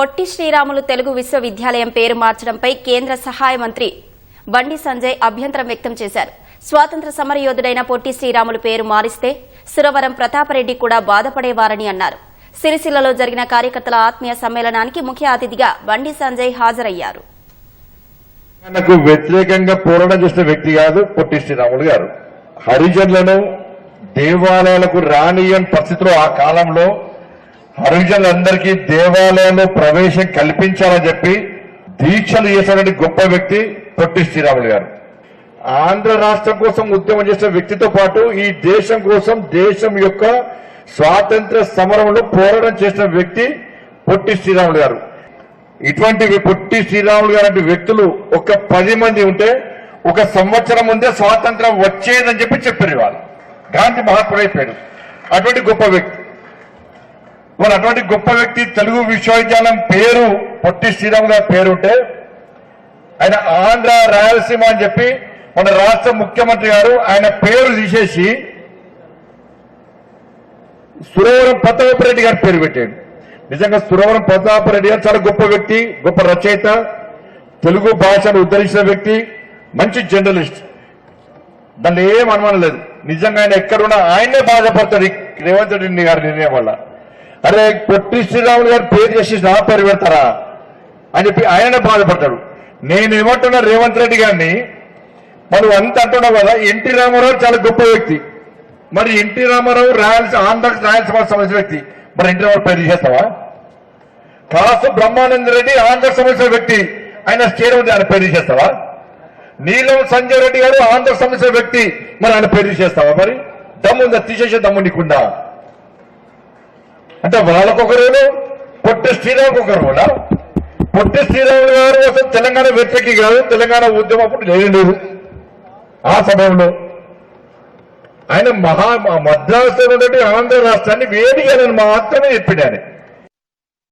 పొట్టి శ్రీరాములు తెలుగు విశ్వవిద్యాలయం పేరు మార్చడంపై కేంద్ర సహాయ మంత్రి బండి సంజయ్ అభ్యంతరం వ్యక్తం చేశారు. స్వాతంత్ర సమరయోధుడైన పొట్టి శ్రీరాములు పేరు మారిస్తే సురవరం ప్రతాపరెడ్డి కూడా బాధపడేవారని అన్నారు. సిరిసిల్లలో జరిగిన కార్యకర్తల ఆత్మీయ సమ్మేళనానికి ముఖ్య అతిథిగా బండి సంజయ్ హాజరయ్యారు. ఆయనకు వ్యతిరేకంగా పోరాటం చేసిన వ్యక్తి కాదు పొట్టి శ్రీరాములు గారు. హరిజనులను దేవాలయాలకు రానియని పరిస్థితిలో ఆ కాలంలో హరిజనులందరికీ దేవాలయంలో ప్రవేశం కల్పించాలని చెప్పి దీక్షలు చేసినటువంటి గొప్ప వ్యక్తి పొట్టి శ్రీరాములు గారు. ఆంధ్ర రాష్ట్రం కోసం ఉద్యమం చేసిన వ్యక్తితో పాటు ఈ దేశం కోసం దేశం యొక్క స్వాతంత్ర సమరంలో పోరాటం చేసిన వ్యక్తి పొట్టి శ్రీరాములు గారు. ఇటువంటి పొట్టి శ్రీరాములు గారు వ్యక్తులు ఒక పది మంది ఉంటే ఒక సంవత్సరం ముందే స్వాతంత్రం వచ్చేదని చెప్పి చెప్పారు వాళ్ళు గాంధీ మహాత్ముడు అయిపోయాడు అటువంటి గొప్ప వ్యక్తి మరి అటువంటి గొప్ప వ్యక్తి తెలుగు విశ్వవిద్యాలయం పేరు పొట్టి శ్రీరామ్ గారి పేరు ఉంటే ఆయన ఆంధ్ర రాయలసీమ అని చెప్పి మన రాష్ట్ర ముఖ్యమంత్రి గారు ఆయన పేరు తీసేసి సురవరం ప్రతాపరెడ్డి గారి పేరు పెట్టాడు. నిజంగా సురవరం ప్రతాపరెడ్డి గారు చాలా గొప్ప వ్యక్తి గొప్ప రచయిత తెలుగు భాషను ఉద్ధరించిన వ్యక్తి మంచి జర్నలిస్ట్. దాన్ని ఏం అనుమానం లేదు. నిజంగా ఆయన ఎక్కడున్నా ఆయనే బాధపడతాడు రేవంత్ రెడ్డి గారి నిర్ణయం వల్ల. అరే పొట్టి శ్రీరాములు గారు పేరు చేసి నా పేరు పెడతారా అని చెప్పి ఆయన బాధపడతాడు. నేను ఏమంటున్నా రేవంత్ రెడ్డి గారిని మనం అంత అంటున్నావు కదా ఎన్టీ రామారావు చాలా గొప్ప వ్యక్తి. మరి ఎన్టీ రామారావు రాయలసీమ ఆంధ్ర రాయలసీమ సంబంధించిన వ్యక్తి. మరి ఎన్టీ రామారావు పేరు చేస్తావా కాసు బ్రహ్మానంద రెడ్డి ఆంధ్ర సంబంధించిన వ్యక్తి. ఆయన స్టేట్ ఉంది ఆయన పేరు చేస్తావా నీలం సంజయ్ రెడ్డి గారు ఆంధ్ర సంబంధించిన వ్యక్తి. మరి ఆయన పేరు చేస్తావా మరి? దమ్ముందా? తీసేసే దమ్ము నీకుండా అంటే వాళ్ళకొకరేను పొట్టి శ్రీరాముకు ఒకరు కూడా. పొట్టి శ్రీరాములు గారు అసలు తెలంగాణ వ్యతిరేకి కాదు తెలంగాణ ఉద్యమం అప్పుడు చేయలేదు ఆ సమయంలో ఆయన మహా మద్రాసులో ఉన్నటువంటి ఆంధ్ర రాష్ట్రాన్ని వేదికలను మాత్రమే చెప్పాడు ఆయన.